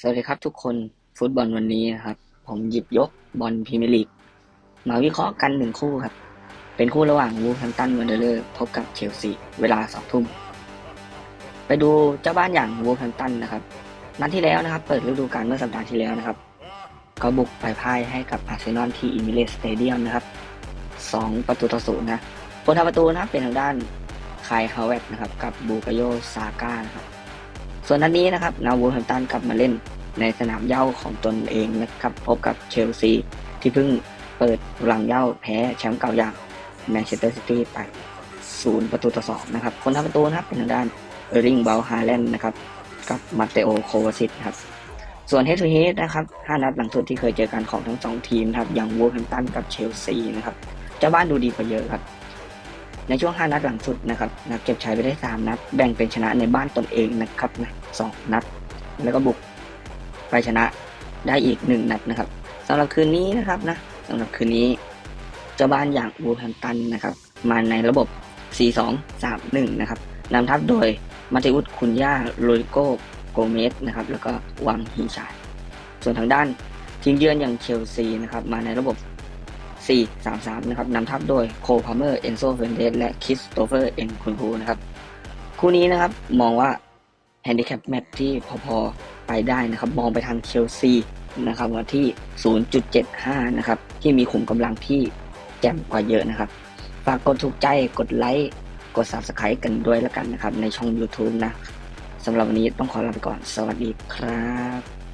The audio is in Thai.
สวัสดีครับทุกคนฟุตบอลวันนี้นะครับ ผมหยิบยกบอลพรีเมียร์ลีกมาวิเคราะห์กันหนึ่งคู่ครับ เป็นคู่ระหว่างวูฟแฮมตันวันเดอร์เลอร์พบกับเชลซีเวลาสองทุ่ม ไปดูเจ้าบ้านอย่างวูฟแฮมตันนะครับ นัดที่แล้วนะครับ เปิดฤดูกาลเมื่อสัปดาห์ที่แล้วนะครับ ก็บุกไปพ่ายให้กับอาร์เซนอลที่อิมิเลสสเตเดียมนะครับสองประตูต่อศูนย์นะคนทำประตูนะครับเป็นทางด้านคายฮาวเวตนะครับกับบูกาโยซาก้านะครับ ส่วนนัดนี้นะครับนาวูแฮมตันกลับมาเล่นในสนามเย้าของตนเองนะครับ พบกับเชลซีที่เพิ่งเปิดหลังเย้าแพ้แชมป์เก่าอย่างแมนเชสเตอร์ซิตี้ไปศูนย์ประตูต่อสองนะครับ คนทำประตูนะครับเป็นทางด้านเออร์ลิงเบลฮาแลนด์นะครับ กับมาเตโอโควาซิตครับ ส่วนเฮดทูเฮดนะครับห้านัดหลังสุดที่เคยเจอกันของทั้งสองทีมนะครับอย่างวูแฮมตันกับเชลซีนะครับเจ้าบ้านดูดีกว่าเยอะครับ ในช่วง 5 นัดหลังสุดนะครับนักเก็บชัยไปได้ 3 นัด แบ่งเป็นชนะในบ้านตนเองนะครับนะสนัด แล้วก็บุกไปชนะได้อีก 1 นัดนะครับสำหรับคืนนี้นะครับนะสำหรับคืนนี้เจ้าบ้านอย่างบูแฮมตันนะครับ มาในระบบ 4-2-3-1 นะครับนำทัพโดยมาติอุสคุนย่าโรยโกโกเมสนะครับแล้วก็วังฮีชายส่วนทางด้านทีมเยือนอย่างเชลซีนะครับมาในระบบ 4-3-3 นะครับนำทัพโดยโคพาเมอร์เอนโซเฟนเดสและคริสโตเฟอร์เอ็นคุนพูนะครับ คู่นี้นะครับมองว่าแฮนดิแคปแมตที่พอๆไปได้นะครับ มองไปทางเชลซีนะครับว่าที่ 0.75 นะครับ ที่มีขุมกำลังที่แจ่มกว่าเยอะนะครับ ฝากกดถูกใจกดไลค์กด Subscribe กันด้วยแล้วกันนะครับ ในช่อง YouTube นะสำหรับวันนี้ต้องขอลาไปก่อน สวัสดีครับ